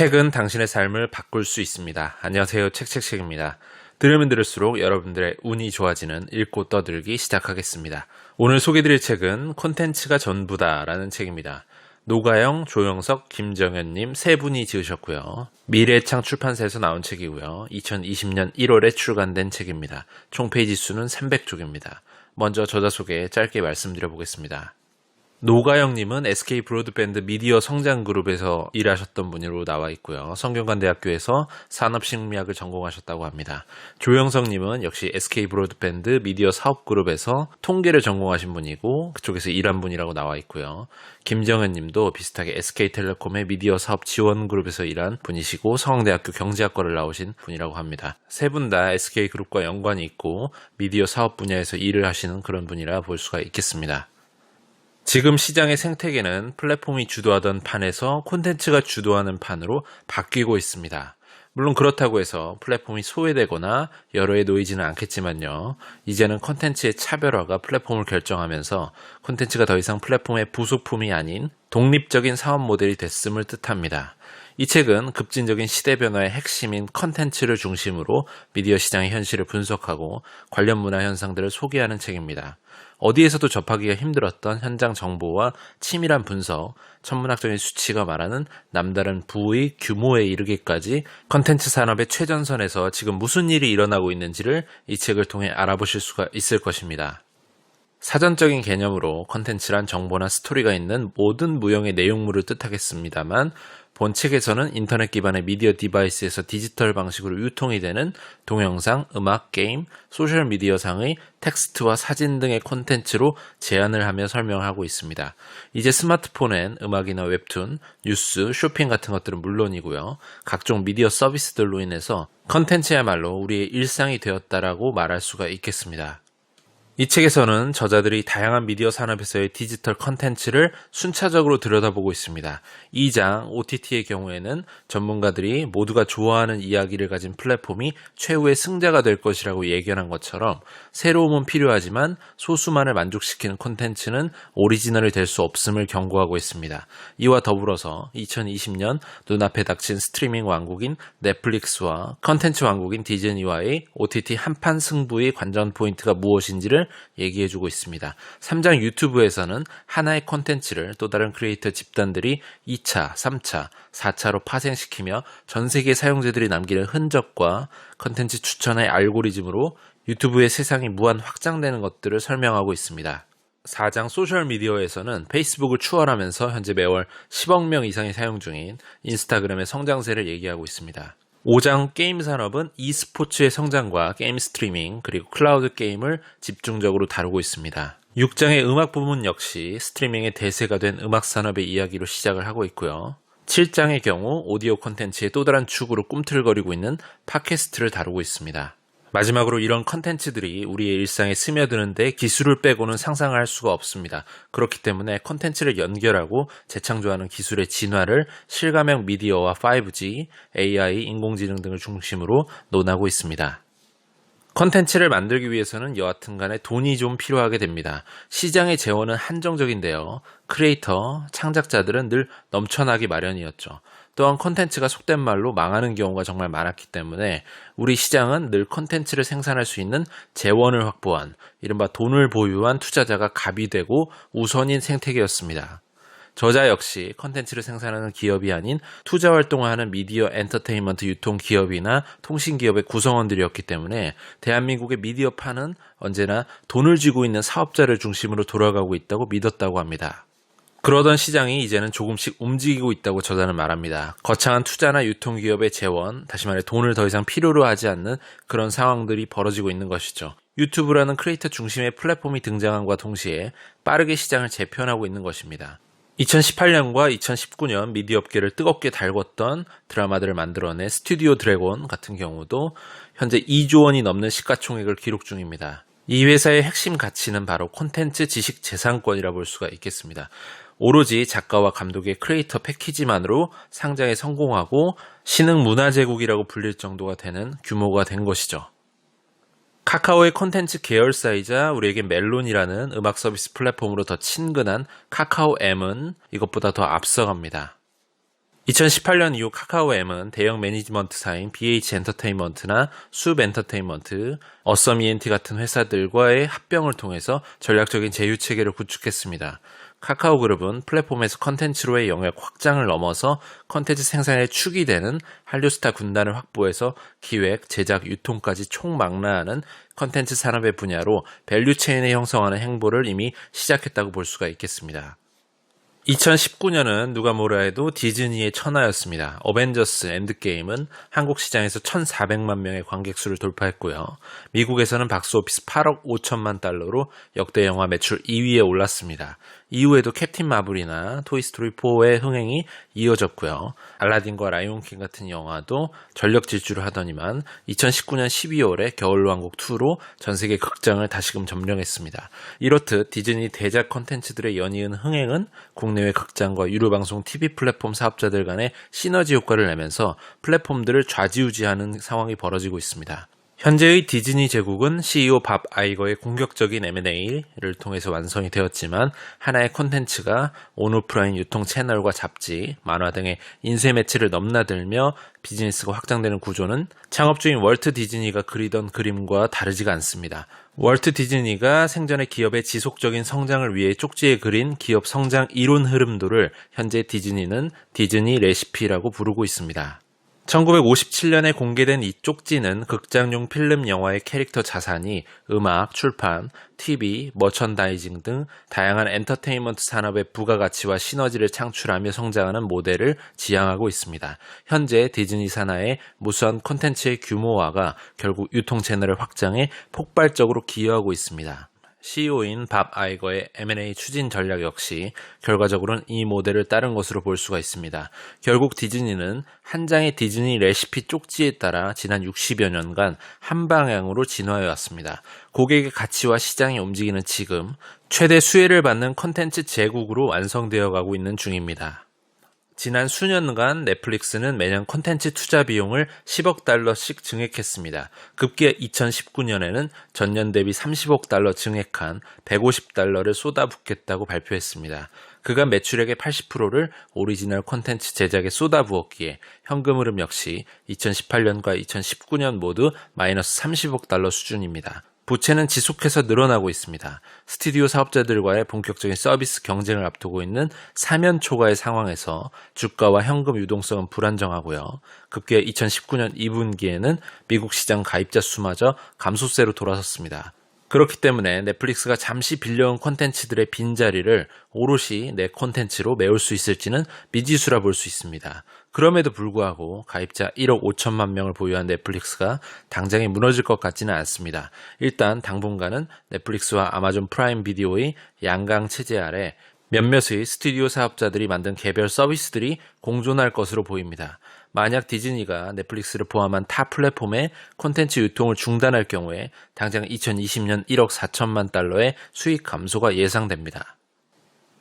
책은 당신의 삶을 바꿀 수 있습니다. 안녕하세요. 책책책입니다. 들으면 들을수록 여러분들의 운이 좋아지는 읽고 떠들기 시작하겠습니다. 오늘 소개드릴 책은 콘텐츠가 전부다라는 책입니다. 노가영, 조영석, 김정현님 세 분이 지으셨고요. 미래창 출판사에서 나온 책이고요. 2020년 1월에 출간된 책입니다. 총 페이지 수는 300쪽입니다. 먼저 저자 소개 짧게 말씀드려 보겠습니다. 노가영님은 SK 브로드밴드 미디어 성장그룹에서 일하셨던 분으로 나와 있고요. 성균관대학교에서 산업식미학을 전공하셨다고 합니다. 조영석님은 역시 SK 브로드밴드 미디어 사업그룹에서 통계를 전공하신 분이고 그쪽에서 일한 분이라고 나와 있고요. 김정현님도 비슷하게 SK텔레콤의 미디어 사업 지원그룹에서 일한 분이시고 성황대학교 경제학과를 나오신 분이라고 합니다. 세 분 다 SK그룹과 연관이 있고 미디어 사업 분야에서 일을 하시는 그런 분이라 볼 수가 있겠습니다. 지금 시장의 생태계는 플랫폼이 주도하던 판에서 콘텐츠가 주도하는 판으로 바뀌고 있습니다. 물론 그렇다고 해서 플랫폼이 소외되거나 여러 에 놓이지는 않겠지만요. 이제는 콘텐츠의 차별화가 플랫폼을 결정하면서 콘텐츠가 더 이상 플랫폼의 부속품이 아닌 독립적인 사업 모델이 됐음을 뜻합니다. 이 책은 급진적인 시대 변화의 핵심인 컨텐츠를 중심으로 미디어 시장의 현실을 분석하고 관련 문화 현상들을 소개하는 책입니다. 어디에서도 접하기가 힘들었던 현장 정보와 치밀한 분석, 천문학적인 수치가 말하는 남다른 부의 규모에 이르기까지 컨텐츠 산업의 최전선에서 지금 무슨 일이 일어나고 있는지를 이 책을 통해 알아보실 수가 있을 것입니다. 사전적인 개념으로 컨텐츠란 정보나 스토리가 있는 모든 무형의 내용물을 뜻하겠습니다만 본 책에서는 인터넷 기반의 미디어 디바이스에서 디지털 방식으로 유통이 되는 동영상, 음악, 게임, 소셜미디어상의 텍스트와 사진 등의 콘텐츠로 제안을 하며 설명하고 있습니다. 이제 스마트폰엔 음악이나 웹툰, 뉴스, 쇼핑 같은 것들은 물론이고요. 각종 미디어 서비스들로 인해서 컨텐츠야말로 우리의 일상이 되었다라고 말할 수가 있겠습니다. 이 책에서는 저자들이 다양한 미디어 산업에서의 디지털 컨텐츠를 순차적으로 들여다보고 있습니다. 2장 OTT의 경우에는 전문가들이 모두가 좋아하는 이야기를 가진 플랫폼이 최후의 승자가 될 것이라고 예견한 것처럼 새로움은 필요하지만 소수만을 만족시키는 콘텐츠는 오리지널이 될 수 없음을 경고하고 있습니다. 이와 더불어서 2020년 눈앞에 닥친 스트리밍 왕국인 넷플릭스와 컨텐츠 왕국인 디즈니와의 OTT 한판 승부의 관전 포인트가 무엇인지를 얘기해주고 있습니다. 3장 유튜브에서는 하나의 콘텐츠를 또 다른 크리에이터 집단들이 2차, 3차, 4차로 파생시키며 전 세계 사용자들이 남기는 흔적과 콘텐츠 추천의 알고리즘으로 유튜브의 세상이 무한 확장되는 것들을 설명하고 있습니다. 4장 소셜미디어에서는 페이스북을 추월하면서 현재 매월 10억 명 이상이 사용 중인 인스타그램의 성장세를 얘기하고 있습니다. 5장 게임 산업은 e스포츠의 성장과 게임 스트리밍 그리고 클라우드 게임을 집중적으로 다루고 있습니다. 6장의 음악 부분 역시 스트리밍의 대세가 된 음악 산업의 이야기로 시작을 하고 있고요. 7장의 경우 오디오 콘텐츠의 또 다른 축으로 꿈틀거리고 있는 팟캐스트를 다루고 있습니다. 마지막으로 이런 컨텐츠들이 우리의 일상에 스며드는데 기술을 빼고는 상상할 수가 없습니다. 그렇기 때문에 컨텐츠를 연결하고 재창조하는 기술의 진화를 실감형 미디어와 5G, AI, 인공지능 등을 중심으로 논하고 있습니다. 컨텐츠를 만들기 위해서는 여하튼 간에 돈이 좀 필요하게 됩니다. 시장의 재원은 한정적인데요. 크리에이터, 창작자들은 늘 넘쳐나기 마련이었죠. 또한 컨텐츠가 속된 말로 망하는 경우가 정말 많았기 때문에 우리 시장은 늘 컨텐츠를 생산할 수 있는 재원을 확보한 이른바 돈을 보유한 투자자가 갑이 되고 우선인 생태계였습니다. 저자 역시 컨텐츠를 생산하는 기업이 아닌 투자 활동을 하는 미디어 엔터테인먼트 유통 기업이나 통신 기업의 구성원들이었기 때문에 대한민국의 미디어판은 언제나 돈을 쥐고 있는 사업자를 중심으로 돌아가고 있다고 믿었다고 합니다. 그러던 시장이 이제는 조금씩 움직이고 있다고 저자는 말합니다. 거창한 투자나 유통기업의 재원, 다시 말해 돈을 더 이상 필요로 하지 않는 그런 상황들이 벌어지고 있는 것이죠. 유튜브라는 크리에이터 중심의 플랫폼이 등장함과 동시에 빠르게 시장을 재편하고 있는 것입니다. 2018년과 2019년 미디어 업계를 뜨겁게 달궜던 드라마들을 만들어낸 스튜디오 드래곤 같은 경우도 현재 2조 원이 넘는 시가총액을 기록 중입니다. 이 회사의 핵심 가치는 바로 콘텐츠 지식 재산권이라 볼 수가 있겠습니다. 오로지 작가와 감독의 크리에이터 패키지만으로 상장에 성공하고 신흥 문화 제국이라고 불릴 정도가 되는 규모가 된 것이죠. 카카오의 콘텐츠 계열사이자 우리에게 멜론이라는 음악 서비스 플랫폼으로 더 친근한 카카오 M은 이것보다 더 앞서갑니다. 2018년 이후 카카오 M은 대형 매니지먼트사인 BH 엔터테인먼트나 숲 엔터테인먼트, 어썸 ENT 같은 회사들과의 합병을 통해서 전략적인 제휴 체계를 구축했습니다. 카카오 그룹은 플랫폼에서 컨텐츠로의 영역 확장을 넘어서 컨텐츠 생산에 축이 되는 한류 스타 군단을 확보해서 기획, 제작, 유통까지 총망라하는 컨텐츠 산업의 분야로 밸류 체인을 형성하는 행보를 이미 시작했다고 볼 수가 있겠습니다. 2019년은 누가 뭐라 해도 디즈니의 천하였습니다. 어벤져스 엔드게임은 한국 시장에서 1,400만 명의 관객 수를 돌파했고요. 미국에서는 박스오피스 8억 5천만 달러로 역대 영화 매출 2위에 올랐습니다. 이후에도 캡틴 마블이나 토이스토리 4의 흥행이 이어졌고요. 알라딘과 라이온킹 같은 영화도 전력 질주를 하더니만 2019년 12월에 겨울왕국 2로 전 세계 극장을 다시금 점령했습니다. 이렇듯 디즈니 대작 컨텐츠들의 연이은 흥행은 국내외 극장과 유료방송 TV 플랫폼 사업자들 간의 시너지 효과를 내면서 플랫폼들을 좌지우지하는 상황이 벌어지고 있습니다. 현재의 디즈니 제국은 CEO 밥 아이거의 공격적인 M&A를 통해서 완성이 되었지만 하나의 콘텐츠가 온오프라인 유통 채널과 잡지, 만화 등의 인쇄 매체를 넘나들며 비즈니스가 확장되는 구조는 창업 중인 월트 디즈니가 그리던 그림과 다르지가 않습니다. 월트 디즈니가 생전의 기업의 지속적인 성장을 위해 쪽지에 그린 기업 성장 이론 흐름도를 현재 디즈니는 디즈니 레시피라고 부르고 있습니다. 1957년에 공개된 이 쪽지는 극장용 필름 영화의 캐릭터 자산이 음악, 출판, TV, 머천다이징 등 다양한 엔터테인먼트 산업의 부가가치와 시너지를 창출하며 성장하는 모델을 지향하고 있습니다. 현재 디즈니 산하의 무수한 콘텐츠의 규모화가 결국 유통 채널을 확장해 폭발적으로 기여하고 있습니다. CEO인 밥 아이거의 M&A 추진 전략 역시 결과적으로는 이 모델을 따른 것으로 볼 수가 있습니다. 결국 디즈니는 한 장의 디즈니 레시피 쪽지에 따라 지난 60여 년간 한 방향으로 진화해 왔습니다. 고객의 가치와 시장이 움직이는 지금 최대 수혜를 받는 컨텐츠 제국으로 완성되어 가고 있는 중입니다. 지난 수년간 넷플릭스는 매년 콘텐츠 투자 비용을 10억 달러씩 증액했습니다. 급기야 2019년에는 전년 대비 30억 달러 증액한 150달러를 쏟아붓겠다고 발표했습니다. 그간 매출액의 80%를 오리지널 콘텐츠 제작에 쏟아부었기에 현금 흐름 역시 2018년과 2019년 모두 마이너스 30억 달러 수준입니다. 부채는 지속해서 늘어나고 있습니다. 스튜디오 사업자들과의 본격적인 서비스 경쟁을 앞두고 있는 사면 초과의 상황에서 주가와 현금 유동성은 불안정하고요. 급기야 2019년 2분기에는 미국 시장 가입자 수마저 감소세로 돌아섰습니다. 그렇기 때문에 넷플릭스가 잠시 빌려온 콘텐츠들의 빈자리를 오롯이 내 콘텐츠로 메울 수 있을지는 미지수라 볼 수 있습니다. 그럼에도 불구하고 가입자 1억 5천만 명을 보유한 넷플릭스가 당장에 무너질 것 같지는 않습니다. 일단 당분간은 넷플릭스와 아마존 프라임 비디오의 양강 체제 아래 몇몇의 스튜디오 사업자들이 만든 개별 서비스들이 공존할 것으로 보입니다. 만약 디즈니가 넷플릭스를 포함한 타 플랫폼의 콘텐츠 유통을 중단할 경우에 당장 2020년 1억 4천만 달러의 수익 감소가 예상됩니다.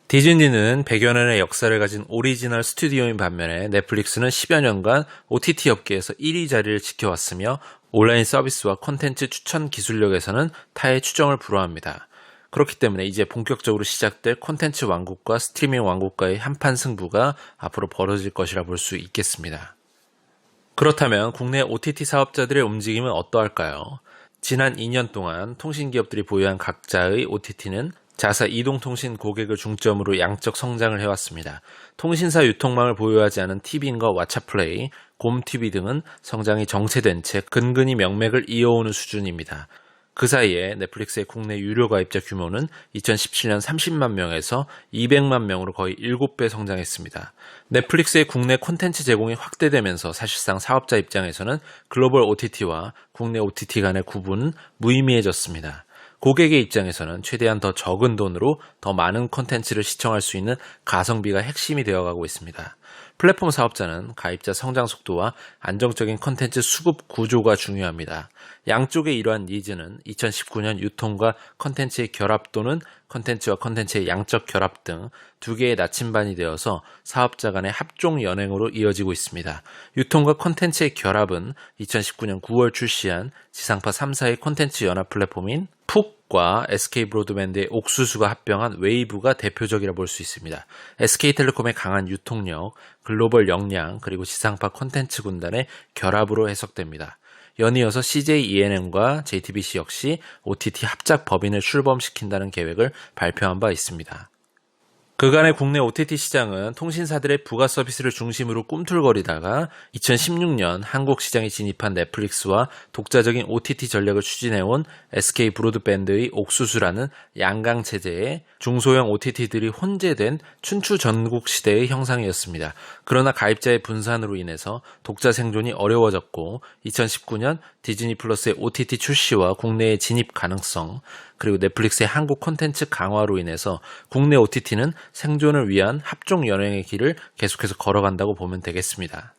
디즈니는 100여 년의 역사를 가진 오리지널 스튜디오인 반면에 넷플릭스는 10여 년간 OTT 업계에서 1위 자리를 지켜왔으며 온라인 서비스와 콘텐츠 추천 기술력에서는 타의 추정을 불허합니다. 그렇기 때문에 이제 본격적으로 시작될 콘텐츠 왕국과 스트리밍 왕국과의 한판 승부가 앞으로 벌어질 것이라 볼 수 있겠습니다. 그렇다면 국내 OTT 사업자들의 움직임은 어떠할까요? 지난 2년 동안 통신기업들이 보유한 각자의 OTT는 자사 이동통신 고객을 중점으로 양적 성장을 해왔습니다. 통신사 유통망을 보유하지 않은 티빙과 왓챠플레이, 곰TV 등은 성장이 정체된 채 근근히 명맥을 이어오는 수준입니다. 그 사이에 넷플릭스의 국내 유료 가입자 규모는 2017년 30만 명에서 200만 명으로 거의 7배 성장했습니다. 넷플릭스의 국내 콘텐츠 제공이 확대되면서 사실상 사업자 입장에서는 글로벌 OTT와 국내 OTT 간의 구분은 무의미해졌습니다. 고객의 입장에서는 최대한 더 적은 돈으로 더 많은 콘텐츠를 시청할 수 있는 가성비가 핵심이 되어가고 있습니다. 플랫폼 사업자는 가입자 성장 속도와 안정적인 콘텐츠 수급 구조가 중요합니다. 양쪽의 이러한 니즈는 2019년 유통과 콘텐츠의 결합 또는 컨텐츠와 컨텐츠의 양적 결합 등 두 개의 나침반이 되어서 사업자 간의 합종 연행으로 이어지고 있습니다. 유통과 컨텐츠의 결합은 2019년 9월 출시한 지상파 3사의 컨텐츠 연합 플랫폼인 푹과 SK 브로드밴드의 옥수수가 합병한 웨이브가 대표적이라 볼 수 있습니다. SK텔레콤의 강한 유통력, 글로벌 역량, 그리고 지상파 콘텐츠 군단의 결합으로 해석됩니다. 연이어서 CJ ENM과 JTBC 역시 OTT 합작 법인을 출범시킨다는 계획을 발표한 바 있습니다. 그간의 국내 OTT 시장은 통신사들의 부가 서비스를 중심으로 꿈틀거리다가 2016년 한국 시장에 진입한 넷플릭스와 독자적인 OTT 전략을 추진해온 SK 브로드밴드의 옥수수라는 양강 체제에 중소형 OTT들이 혼재된 춘추 전국 시대의 형상이었습니다. 그러나 가입자의 분산으로 인해서 독자 생존이 어려워졌고 2019년 디즈니 플러스의 OTT 출시와 국내의 진입 가능성 그리고 넷플릭스의 한국 콘텐츠 강화로 인해서 국내 OTT는 생존을 위한 합종 연행의 길을 계속해서 걸어간다고 보면 되겠습니다.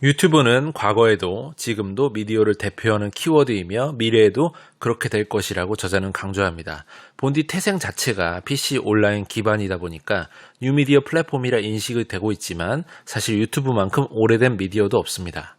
유튜브는 과거에도 지금도 미디어를 대표하는 키워드이며 미래에도 그렇게 될 것이라고 저자는 강조합니다. 본디 태생 자체가 PC 온라인 기반이다 보니까 뉴미디어 플랫폼이라 인식이 되고 있지만 사실 유튜브만큼 오래된 미디어도 없습니다.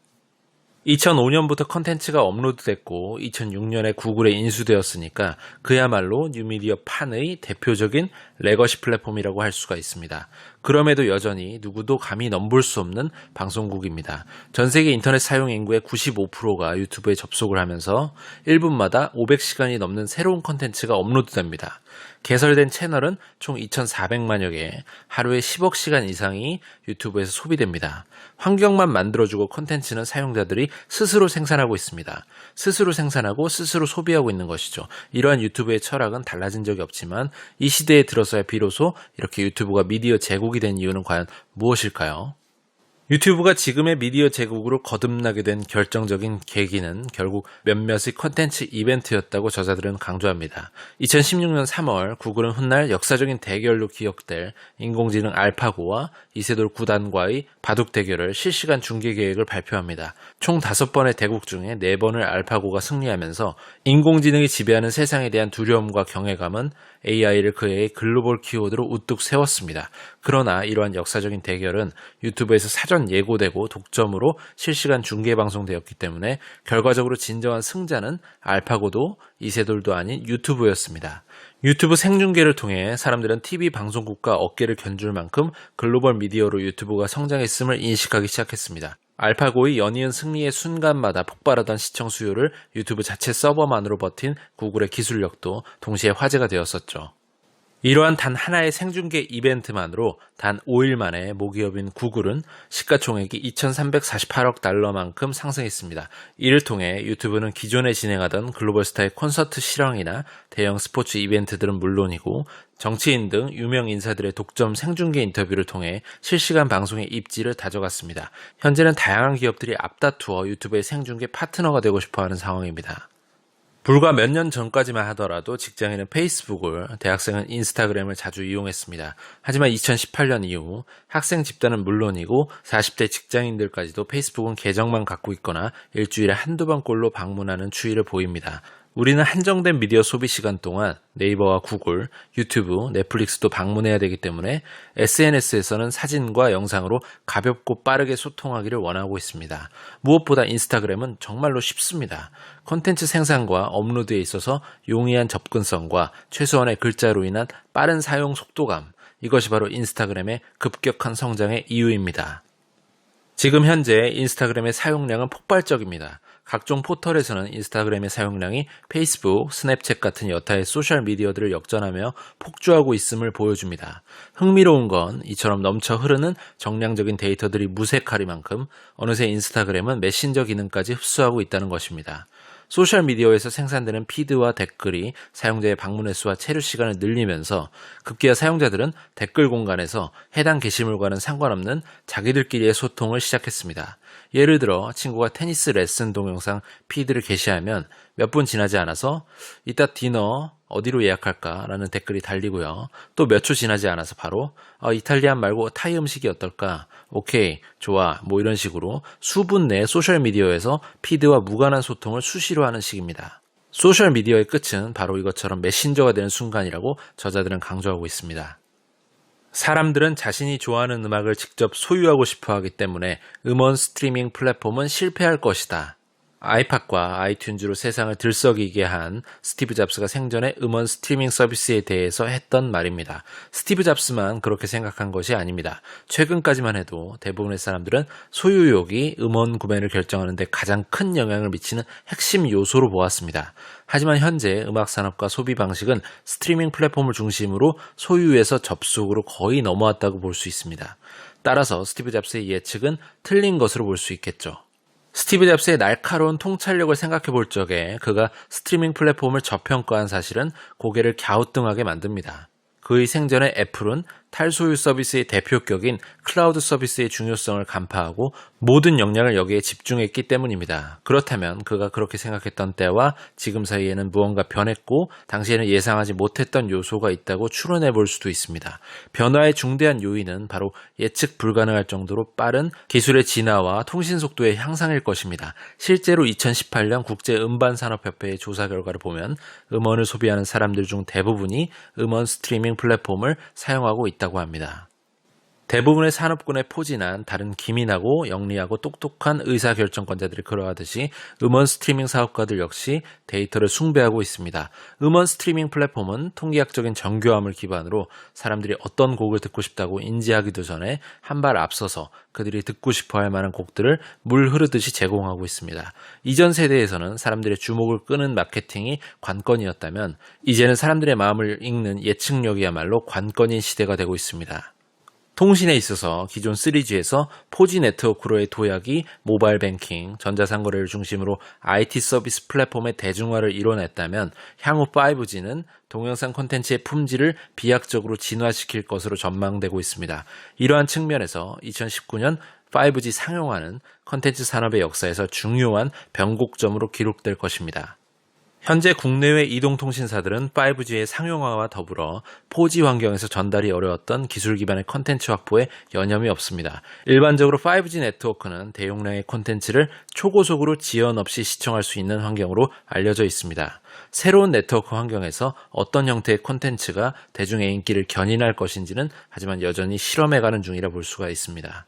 2005년부터 컨텐츠가 업로드됐고 2006년에 구글에 인수되었으니까 그야말로 뉴미디어 판의 대표적인 레거시 플랫폼이라고 할 수가 있습니다. 그럼에도 여전히 누구도 감히 넘볼 수 없는 방송국입니다. 전 세계 인터넷 사용 인구의 95%가 유튜브에 접속을 하면서 1분마다 500시간이 넘는 새로운 컨텐츠가 업로드됩니다. 개설된 채널은 총 2,400만여 개, 하루에 10억 시간 이상이 유튜브에서 소비됩니다. 환경만 만들어주고 콘텐츠는 사용자들이 스스로 생산하고 있습니다. 스스로 생산하고 스스로 소비하고 있는 것이죠. 이러한 유튜브의 철학은 달라진 적이 없지만 이 시대에 들어서야 비로소 이렇게 유튜브가 미디어 제국이 된 이유는 과연 무엇일까요? 유튜브가 지금의 미디어 제국으로 거듭나게 된 결정적인 계기는 결국 몇몇의 컨텐츠 이벤트였다고 저자들은 강조합니다. 2016년 3월 구글은 훗날 역사적인 대결로 기억될 인공지능 알파고와 이세돌 구단과의 바둑 대결을 실시간 중계 계획을 발표합니다. 총 5번의 대국 중에 4번을 알파고가 승리하면서 인공지능이 지배하는 세상에 대한 두려움과 경외감은 AI를 그의 글로벌 키워드로 우뚝 세웠습니다. 그러나 이러한 역사적인 대결은 유튜브에서 사전 예고되고 독점으로 실시간 중계 방송되었기 때문에 결과적으로 진정한 승자는 알파고도 이세돌도 아닌 유튜브였습니다. 유튜브 생중계를 통해 사람들은 TV 방송국과 어깨를 견줄 만큼 글로벌 미디어로 유튜브가 성장했음을 인식하기 시작했습니다. 알파고의 연이은 승리의 순간마다 폭발하던 시청 수요를 유튜브 자체 서버만으로 버틴 구글의 기술력도 동시에 화제가 되었었죠. 이러한 단 하나의 생중계 이벤트만으로 단 5일 만에 모기업인 구글은 시가총액이 2,348억 달러만큼 상승했습니다. 이를 통해 유튜브는 기존에 진행하던 글로벌 스타의 콘서트 실황이나 대형 스포츠 이벤트들은 물론이고 정치인 등 유명 인사들의 독점 생중계 인터뷰를 통해 실시간 방송의 입지를 다져갔습니다. 현재는 다양한 기업들이 앞다투어 유튜브의 생중계 파트너가 되고 싶어 하는 상황입니다. 불과 몇 년 전까지만 하더라도 직장인은 페이스북을, 대학생은 인스타그램을 자주 이용했습니다. 하지만 2018년 이후 학생 집단은 물론이고 40대 직장인들까지도 페이스북은 계정만 갖고 있거나 일주일에 한두 번꼴로 방문하는 추이를 보입니다. 우리는 한정된 미디어 소비 시간 동안 네이버와 구글, 유튜브, 넷플릭스도 방문해야 되기 때문에 SNS에서는 사진과 영상으로 가볍고 빠르게 소통하기를 원하고 있습니다. 무엇보다 인스타그램은 정말로 쉽습니다. 컨텐츠 생산과 업로드에 있어서 용이한 접근성과 최소한의 글자로 인한 빠른 사용 속도감, 이것이 바로 인스타그램의 급격한 성장의 이유입니다. 지금 현재 인스타그램의 사용량은 폭발적입니다. 각종 포털에서는 인스타그램의 사용량이 페이스북, 스냅챗 같은 여타의 소셜 미디어들을 역전하며 폭주하고 있음을 보여줍니다. 흥미로운 건 이처럼 넘쳐 흐르는 정량적인 데이터들이 무색하리만큼 어느새 인스타그램은 메신저 기능까지 흡수하고 있다는 것입니다. 소셜미디어에서 생산되는 피드와 댓글이 사용자의 방문 횟수와 체류 시간을 늘리면서 급기야 사용자들은 댓글 공간에서 해당 게시물과는 상관없는 자기들끼리의 소통을 시작했습니다. 예를 들어 친구가 테니스 레슨 동영상 피드를 게시하면 몇 분 지나지 않아서 이따 디너 어디로 예약할까? 라는 댓글이 달리고요. 또 몇 초 지나지 않아서 바로 어, 이탈리안 말고 타이 음식이 어떨까? 오케이, 좋아. 뭐 이런 식으로 수분 내 소셜 미디어에서 피드와 무관한 소통을 수시로 하는 식입니다. 소셜 미디어의 끝은 바로 이것처럼 메신저가 되는 순간이라고 저자들은 강조하고 있습니다. 사람들은 자신이 좋아하는 음악을 직접 소유하고 싶어 하기 때문에 음원 스트리밍 플랫폼은 실패할 것이다. 아이팟과 아이튠즈로 세상을 들썩이게 한 스티브 잡스가 생전에 음원 스트리밍 서비스에 대해서 했던 말입니다. 스티브 잡스만 그렇게 생각한 것이 아닙니다. 최근까지만 해도 대부분의 사람들은 소유욕이 음원 구매를 결정하는데 가장 큰 영향을 미치는 핵심 요소로 보았습니다. 하지만 현재 음악 산업과 소비 방식은 스트리밍 플랫폼을 중심으로 소유에서 접속으로 거의 넘어왔다고 볼 수 있습니다. 따라서 스티브 잡스의 예측은 틀린 것으로 볼 수 있겠죠. 스티브 잡스의 날카로운 통찰력을 생각해 볼 적에 그가 스트리밍 플랫폼을 저평가한 사실은 고개를 갸우뚱하게 만듭니다. 그의 생전에 애플은 탈소유 서비스의 대표격인 클라우드 서비스의 중요성을 간파하고 모든 역량을 여기에 집중했기 때문입니다. 그렇다면 그가 그렇게 생각했던 때와 지금 사이에는 무언가 변했고 당시에는 예상하지 못했던 요소가 있다고 추론해 볼 수도 있습니다. 변화의 중대한 요인은 바로 예측 불가능할 정도로 빠른 기술의 진화와 통신 속도의 향상일 것입니다. 실제로 2018년 국제 음반 산업협회의 조사 결과를 보면 음원을 소비하는 사람들 중 대부분이 음원 스트리밍 플랫폼을 사용하고 있다 고 합니다. 대부분의 산업군에 포진한 다른 기민하고 영리하고 똑똑한 의사결정권자들이 그러하듯이 음원 스트리밍 사업가들 역시 데이터를 숭배하고 있습니다. 음원 스트리밍 플랫폼은 통계학적인 정교함을 기반으로 사람들이 어떤 곡을 듣고 싶다고 인지하기도 전에 한 발 앞서서 그들이 듣고 싶어 할 만한 곡들을 물 흐르듯이 제공하고 있습니다. 이전 세대에서는 사람들의 주목을 끄는 마케팅이 관건이었다면 이제는 사람들의 마음을 읽는 예측력이야말로 관건인 시대가 되고 있습니다. 통신에 있어서 기존 3G에서 4G 네트워크로의 도약이 모바일 뱅킹, 전자상거래를 중심으로 IT 서비스 플랫폼의 대중화를 이뤄냈다면 향후 5G는 동영상 콘텐츠의 품질을 비약적으로 진화시킬 것으로 전망되고 있습니다. 이러한 측면에서 2019년 5G 상용화는 콘텐츠 산업의 역사에서 중요한 변곡점으로 기록될 것입니다. 현재 국내외 이동통신사들은 5G의 상용화와 더불어 4G 환경에서 전달이 어려웠던 기술 기반의 콘텐츠 확보에 여념이 없습니다. 일반적으로 5G 네트워크는 대용량의 콘텐츠를 초고속으로 지연 없이 시청할 수 있는 환경으로 알려져 있습니다. 새로운 네트워크 환경에서 어떤 형태의 콘텐츠가 대중의 인기를 견인할 것인지는 하지만 여전히 실험해가는 중이라 볼 수가 있습니다.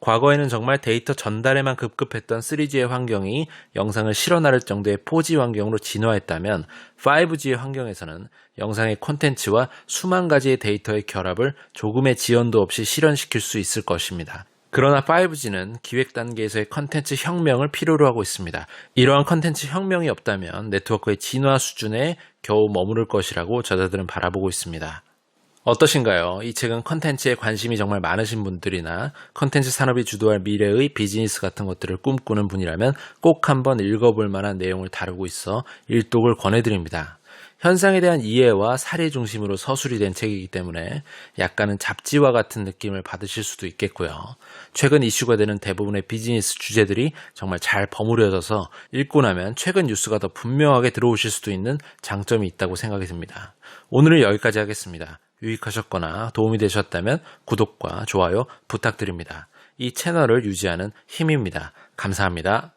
과거에는 정말 데이터 전달에만 급급했던 3G의 환경이 영상을 실어 나를 정도의 4G 환경으로 진화했다면 5G의 환경에서는 영상의 콘텐츠와 수만 가지의 데이터의 결합을 조금의 지연도 없이 실현시킬 수 있을 것입니다. 그러나 5G는 기획 단계에서의 컨텐츠 혁명을 필요로 하고 있습니다. 이러한 컨텐츠 혁명이 없다면 네트워크의 진화 수준에 겨우 머무를 것이라고 저자들은 바라보고 있습니다. 어떠신가요? 이 책은 컨텐츠에 관심이 정말 많으신 분들이나 컨텐츠 산업이 주도할 미래의 비즈니스 같은 것들을 꿈꾸는 분이라면 꼭 한번 읽어볼 만한 내용을 다루고 있어 일독을 권해드립니다. 현상에 대한 이해와 사례 중심으로 서술이 된 책이기 때문에 약간은 잡지와 같은 느낌을 받으실 수도 있겠고요. 최근 이슈가 되는 대부분의 비즈니스 주제들이 정말 잘 버무려져서 읽고 나면 최근 뉴스가 더 분명하게 들어오실 수도 있는 장점이 있다고 생각이 듭니다. 오늘은 여기까지 하겠습니다. 유익하셨거나 도움이 되셨다면 구독과 좋아요 부탁드립니다. 이 채널을 유지하는 힘입니다. 감사합니다.